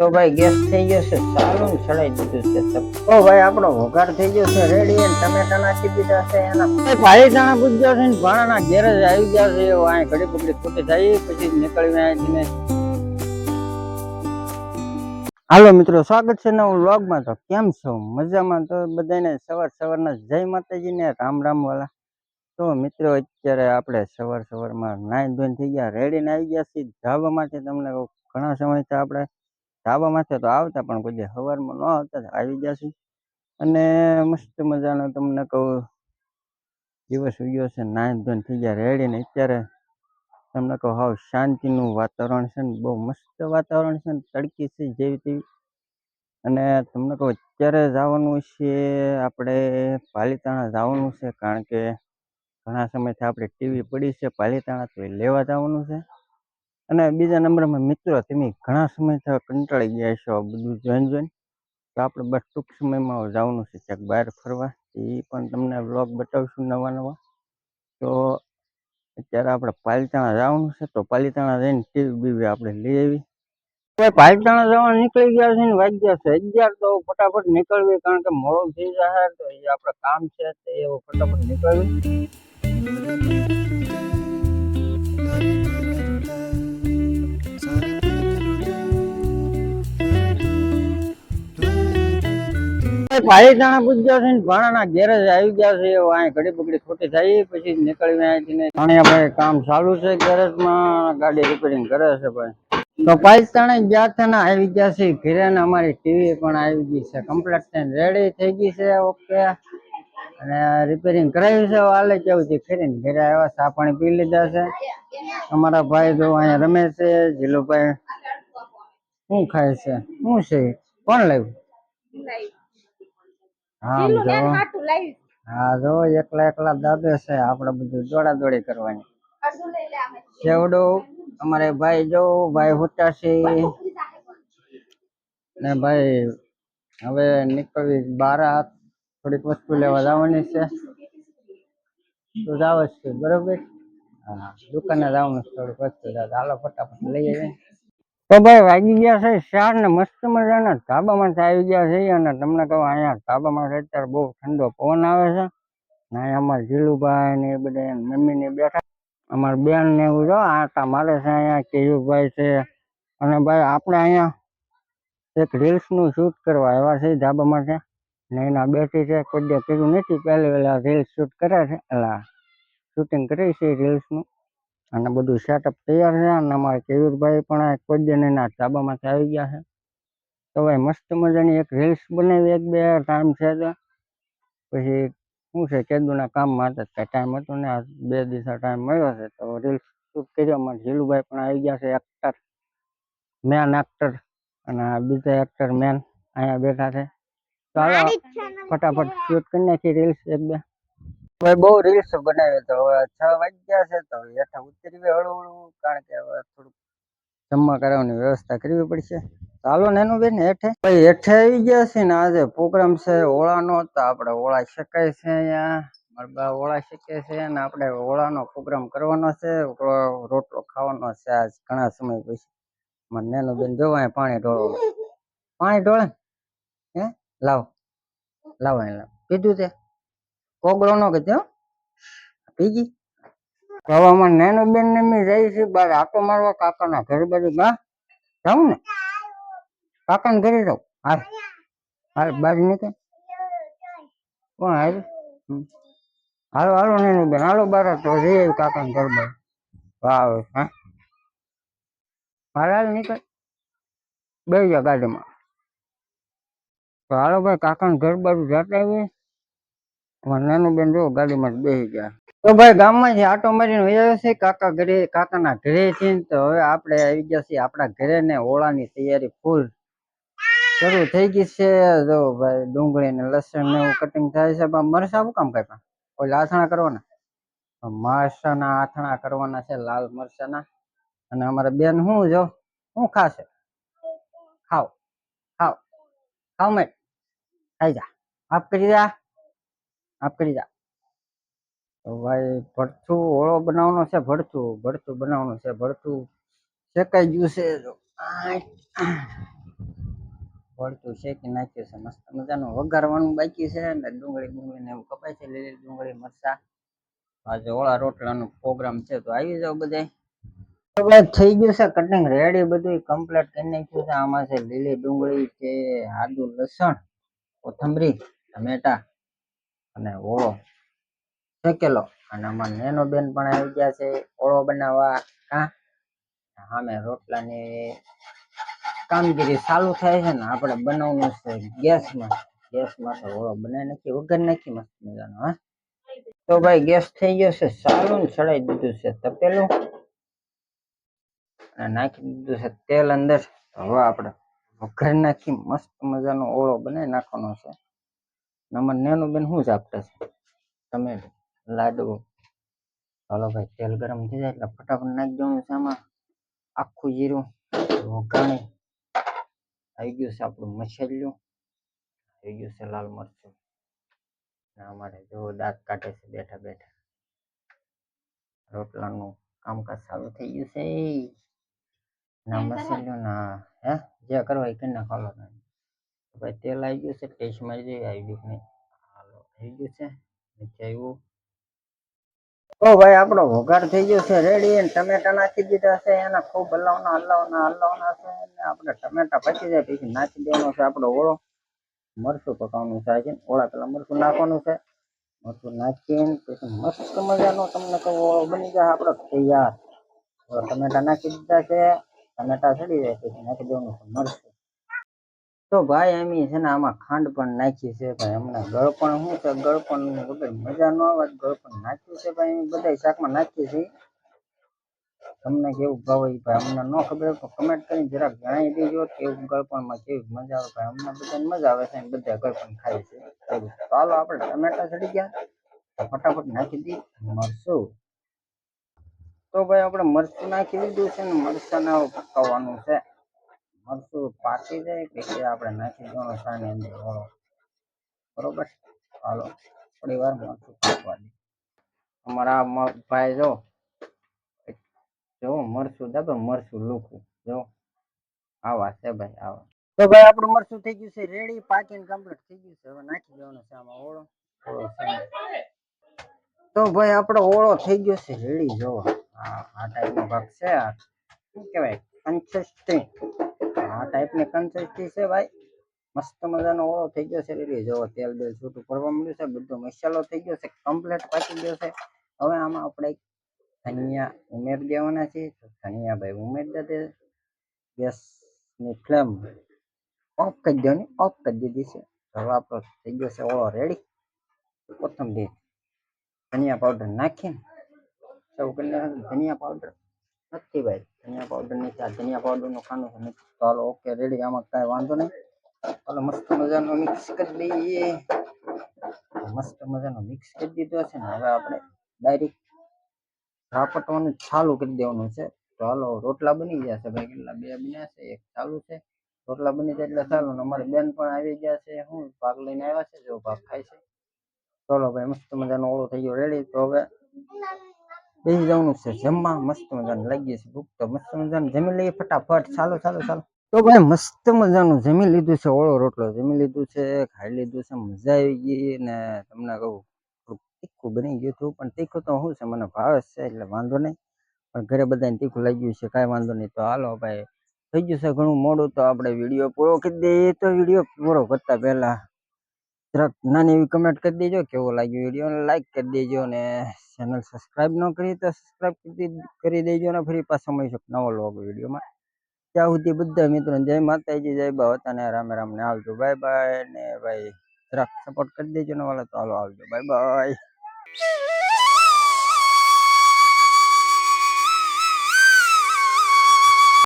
તો ભાઈ ગેસ થઈ ગયો છે સારું ચડાઈ દીધું છે. ઓ ભાઈ આપણો વઘાર થઈ ગયો છે, રેડી. અને ટમેટા નાખી દીધા છે એના. ભાઈ જાણા પૂછ્યો છે ને, ભાણાના ગેરેજ આવી ગયા છે. એવો અહીં ઘડી પકડી ખોટી થાય પછી નીકળીને આવીને હાલો મિત્રો, સ્વાગત છે નવું વ્લોગમાં. તો કેમ છો? મજામાં? તો બધાને સવાર સવારના જય માતાજી ને રામ રામ વાલા. તો મિત્રો, અત્યારે આપણે સવાર સવારમાં નાઈ ધોઈને થઈ ગયા, રેડીને આવી ગયા છીએ. ધાબા માટે તમને ઘણા સમયથી આપણે ધાબા માથે તો આવતા, પણ કોઈ દી સવારમાં ન આવતા આવી છીએ. અને મસ્ત મજાનો તમને કહું, દિવસ ઉગ્યો છે નાયન ધોન થઈ ગયા, રેડી ને અત્યારે તમને કહું, હાવ શાંતિનું વાતાવરણ છે ને, બહુ મસ્ત વાતાવરણ છે ને, તડકી છે જેવી તેવી. અને તમને કહું, અત્યારે જવાનું છે, આપણે પાલીતાણા જવાનું છે, કારણ કે ઘણા સમયથી આપણે ટીવી પડી છે, પાલીતાણા તો એ લેવા જવાનું છે. અને બીજા નંબરમાં મિત્રો, તમે ઘણા સમયથી કંટાળી ગયા છો બધું જોઈન જોઈને. તો આપણે બસ ટૂંક સમયમાં જવાનું છે ક્યાંક બહાર ફરવા. એ પણ તમને વ્લોગ બતાવીશું નવા નવા. તો અત્યારે આપણે પાલિતાણા જવાનું છે. તો પાલિતાણા જઈને ટીવી બીવી આપણે લઈ આવી. હવે પાલિતાણા જવા નીકળી ગયા છે ને વાગ્યા છે અગિયાર, તો ફટાફટ નીકળવી કારણ કે મોડો થઈ જાય તો એ આપણે કામ છે તો એવું ફટાફટ નીકળવી. પાલિતાણા પૂજ્યા છે ભાણાના ગેરેજ આવી ગયા છે અહીં ઘડી બગડી ખોટી થઈ, પછી નીકળી અહીંથી ને ભાઈ કામ ચાલુ છે ગેરેજમાં ગાડી રિપેરિંગ કરે છે ભાઈ. તો પાલિતાણા ગયા છે ને, આવી ગયા છે, ઘેરે અમારી ટીવી પણ આવી ગઈ છે કમ્પ્લેટ રેડી થઈ ગઈ છે ઓકે અને રિપેરિંગ કરાવ્યું છે હાલે કેવું છે ખરીને ઘરે આવ્યા ચા પાણી પી લીધા છે. અમારા ભાઈ જો અહીંયા રમે છે જીલુભાઈ શું ખાય છે? શું છે? કોણ લાવ્યું? હા જો. હા જો એકલા એકલા દાદે છે આપણે બધું દોડા દોડી કરવાની. સેવડો અમારે ભાઈ જો ભાઈ હુટા છે ને ભાઈ હવે નીકળવી બાર થોડીક વસ્તુ લેવા જવાની છે. તો જાવ જ છે, બરોબર? હા, દુકાને જવાનું થોડીક વસ્તુ. હાલો, ફટાફટ લઈ આવીએ. તો ભાઈ, વાગી ગયા છે ચાર ને મસ્ત મજાના. ધાબામાંથી આવી ગયા છે અને તમને કહું, અહીંયા ધાબામાં અત્યારે બહુ ઠંડો પવન આવે છે. ને અમારા જીલુભાઈ ને એ બધા મમ્મી ને બેઠા. અમારા બેન ને એવું જો આટા મારે છે અહીંયા, કેયુભાઈ છે. અને ભાઈ, આપણે અહીંયા એક રીલ્સનું શૂટ કરવા આવ્યા છે ધાબામાંથી ને એના બેઠી છે, કોઈ દે કીધું નથી, પહેલી વેલા રીલ્સ શૂટ કરે છે, એટલે શૂટિંગ કરી છે રીલ્સનું અને બધું સેટઅપ તૈયાર છે, અને અમારા કેયુરભાઈ પણ કોઈ દિન એના ધાબામાંથી આવી ગયા છે. તો ભાઈ મસ્ત મજાની એક રીલ્સ બનાવી, એક બે ટાઈમ છે તો. પછી શું છે, કેદુના કામ માટે કાંઈ ટાઈમ હતો ને, આ બે દિવસ ટાઈમ મળ્યો છે, તો રીલ્સ શૂટ કર્યો અમારે ઝીલુભાઈ પણ આવી ગયા છે એક્ટર મેન એક્ટર અને બીજા એક્ટર મેન અહીંયા બેઠા છે. ચાલો ફટાફટ શૂટ કરી નાખી રીલ્સ એક બે. હવે બહુ રીલ્સ બનાવ્યો તો હવે છ વાગ્યા છે તો હેઠા ઉતરી હળવું હળવું કારણ કે હવે થોડુંક જમવા કરાવવાની વ્યવસ્થા કરવી પડશે. ચાલો નેનું બેન હેઠે. ભાઈ હેઠે આવી ગયા છે ને આજે પ્રોગ્રામ છે ઓળાનો તો આપણે ઓળા શકાય છે અહીંયા. મરબા ઓળા શીખે છે અને આપણે ઓળાનો પ્રોગ્રામ કરવાનો છે રોટલો ખાવાનો છે આજ ઘણા સમય પછી. મને નેનું બેન જોવા પાણી ઢોળો. પાણી ઢોળે. હે? લાવ. લાવ અહીં પીધું તે કોગળો નો કીધો પીજી. હવામાં નેનો બેન ને મેં જઈ છે, બાર આટો મારવા કાકાના ઘર બાજુ બા, જાઉં ને? કાકાને ઘરે જાઉં? હાલ. હાલ બાજુ નીકળ. કોણ હાલ. હાલો હાલો નેનો બેન હાલો, બાર તો જઈએ કાકાના ઘર બાજુ વાવ હા. હાલ હાલ, નીકળ. બે ગાડીમાં. હાલો ભાઈ, કાકાના ઘર બાજુ જતા આવીએ નાનું બેન જો ગાડીમાં જ બેસી ગયા. તો ભાઈ ગામમાંથી આટો મારીને વયા છે, કાકા ઘરે, કાકાના ઘરે છે તો હવે આપણે આવી ગયા છીએ આપણા ઘરે ને ઓળાની તૈયારી ફૂલ શરૂ થઈ ગઈ છે. જો ભાઈ ડુંગળી ને લસણ ને એવું કટિંગ થાય છે. મરસા શું કામ કાપ્યા કોઈ આથણા કરવાના? મરસાના આથણા કરવાના છે, લાલ મરસાના. અને અમારા બેન શું જો શું ખાશે? ખાવ ખાવ ખાવ મેં. ખાઈ જા. આપ કરી જા આપ કરી જા તો ભાઈ, ભરથું ઓળો બનાવવાનો છે, ભરથું ભરથું બનાવવાનું છે, ભરથું શેકાઈ ગયું છે. આય. શેકી નાખ્યું છે, મસ્ત મજાનું વઘારવાનું બાકી છે, ને ડુંગળી ડુંગળી ને એવું કપાય છે, લીલી ડુંગળી, મરચા. આજે ઓળા રોટલાનો પ્રોગ્રામ છે, તો આવી જાવ બધા. થઈ ગયું છે કટિંગ રેડી બધું કમ્પ્લીટ કરી નાખ્યું છે. આમાં છે લીલી ડુંગળી છે આદુ લસણ કોથમરી, ટમેટા અને ઓળો શેકેલો. અને આમાં નેનો બેન પણ આવી ગયા છે ઓળો બનાવવા કા સામે રોટલાની કામગીરી ચાલુ થાય છે ને આપણે બનાવવાનું છે ગેસમાં. ગેસમાં તો ઓળો બનાવી નાખી વગર નાખી મસ્ત મજાનો, હા. તો ભાઈ ગેસ થઈ ગયો છે, ચાલુ ને ચડાઈ દીધું છે તપેલું. અને નાખી દીધું છે તેલ અંદર. હવે આપણે વઘાર નાખી મસ્ત મજાનો ઓળો બનાવી નાખવાનો છે. નંબર નેનું બેન શું આપતા છે? તમે લાડુ ચાલો ભાઈ, તેલ ગરમ થઈ જાય એટલે ફટાફટ નાખી દેવાનું છે આમાં. આખું જીરું વઘાણી આવી ગયું છે આપણું મછેલ્યું આવી ગયું છે લાલ મરચું. અમારે જો દાંત કાઢે છે બેઠા બેઠા. રોટલાનું કામકાજ ચાલુ થઈ ગયું છે. ના હે? જે કરવા એ કરી નાખો ભાઈ તેલ આવી ગયું છે ટેસ્ટ મારી જોઈએ આવી ગયું નહીં હાલો આવી ગયું છે. નીચે આવ્યું. ઓ ભાઈ આપણો વઘાર થઈ ગયો છે. રેડી અને ટમેટા નાખી દીધા છે. એના ખૂબ હલાવના હલાવના હલાવના છે. અને આપણે ટમેટા પચી જાય પછી નાખી દેવાનો છે આપણો ઓળો. મરચું પકાવવાનું છે આજે. ઓળા પેલા મરચું નાખવાનું છે. મરચું નાખીને પછી મસ્ત મજાનો તમને કહું ઓળો બની જાય. આપણો તૈયાર. ટમેટા નાખી દીધા છે. ટમેટા સડી જાય પછી નાખી દેવાનું છે મરચું તો ભાઈ, એમ છે ને આમાં ખાંડ પણ નાખી છે ભાઈ, હમણાં ગળપણ શું છે ગળપણ વગર મજા ન આવે ગળપણ નાખ્યું છે ભાઈ, એમ બધા શાકમાં નાખીએ છીએ તમને કેવું ભાવે ભાઈ, અમને ન ખબર તો કમેન્ટ કરીને જરાક જણાવી દેજો, કેવું ગળપણમાં કેવી મજા આવે ભાઈ, અમને બધાને મજા આવે છે બધા ગળપણ ખાય છે. ચાલો આપણે ટમેટા ચડી ગયા ફટાફટ નાખી દી મરચું તો ભાઈ આપણે મરચું નાખી દીધું છે ને મરચાંને પકાવવાનું છે. મરચું પાકી જાય પછી આપણે નાખી દેવાનું સાની અંદર ઓળો બરોબર? હાલો, થોડી વાર મરચું પાકવા દે. અમારા ભાઈ જો જો મરચું દાબે મરચું લૂકું જો. આવા છે ભાઈ, આવા. તો ભાઈ આપણું મરચું થઈ ગયું છે રેડી પાકીને કમ્પ્લીટ થઈ ગયું છે. હવે નાખી દેવાનું છે આમાં ઓળો. તો ભાઈ આપણો ઓળો થઈ ગયો છે રેડી જો આ ટાઈપનો ભાગ છે. આ શું કહેવાય? કન્સિસ્ટન્ટ આ ટાઈપની કન્સિસ્ટન્સી છે ભાઈ. મસ્ત મજાનો ઓળો થઈ ગયો છે. રેડી. જો તેલ બેલ છૂટું પડવા મળ્યું છે. બધો મસાલો થઈ ગયો છે. કમ્પ્લીટ પાકી ગયો છે. હવે આમાં આપણે ધનિયા ઉમેરી દેવાના છે. તો ધનિયા ભાઈ ઉમેરી દે ગેસની ફ્લેમ ઓફ કરી દેવાની. ઓફ કરી દીધી છે. હવે આપણો થઈ ગયો છે ઓળો રેડી. કોથમરી, ધનિયા પાવડર નાખીને સૌ કરી નાખવાનું. ધનિયા પાવડર નથી ભાઈ ધનિયા પાવડર નથી આ ધનિયા પાવડરનું ખાનું છે નથી તો હાલો ઓકે રેડી આમાં કાંઈ વાંધો નહીં હાલો મસ્ત મજાનો મિક્સ કરી દઈએ મસ્ત મજાનો મિક્સ કરી દીધો છે ને હવે આપણે ડાયરેક્ટ ઝાપટવાનું ચાલુ કરી દેવાનું છે તો હાલો રોટલા બની ગયા છે ભાઈ કેટલા બે બન્યા છે એક ચાલુ છે રોટલા બની જાય એટલે ચાલુ, ને અમારી બેન પણ આવી ગયા છે। હું ભાગ લઈને આવ્યા છે, જો ભાગ ખાય છે। ચલો ભાઈ, મસ્ત મજાનો ઓળો થઈ ગયો રેડી તો હવે બેસી જવાનું છે. જમવા મસ્ત મજાનું લાગી છે ભૂખ તો મસ્ત મજાનું જમી લઈએ ફટાફટ. ચાલો ચાલો ચાલો. તો ભાઈ મસ્ત મજાનું જમી લીધું છે, ઓળો રોટલો જમી લીધું છે, ખાઈ લીધું છે, મજા આવી ગઈ ને તમને કહું તીખું બની ગયું હતું, પણ તીખું તો શું છે, મને ભાવે છે, એટલે વાંધો નહીં. પણ ઘરે બધાને તીખું લાગ્યું છે, કાંઈ વાંધો નહીં. તો હાલો ભાઈ, થઈ ગયું છે ઘણું મોડું, તો આપણે વીડિયો પૂરો કરી દઈએ. તો વીડિયો પૂરો કરતા પહેલા જરાક નાની એવી કમેન્ટ કરી દેજો, કેવો લાગ્યો વીડિયો લાઇક કરી દેજો અને ચેનલ સબસ્ક્રાઇબ ન કરી તો સબસ્ક્રાઈબ કરી દેજો અને ફરી પાછો મળીશું નવો લોગ વિડીયોમાં ત્યાં સુધી બધા મિત્રો જય માતાજી, જય ભાવત ને રામે રામ ને આવજો. બાય બાય ને ભાઈ, જરાક સપોર્ટ કરી દેજો ને વાલા તો હાલો આવજો. Bye bye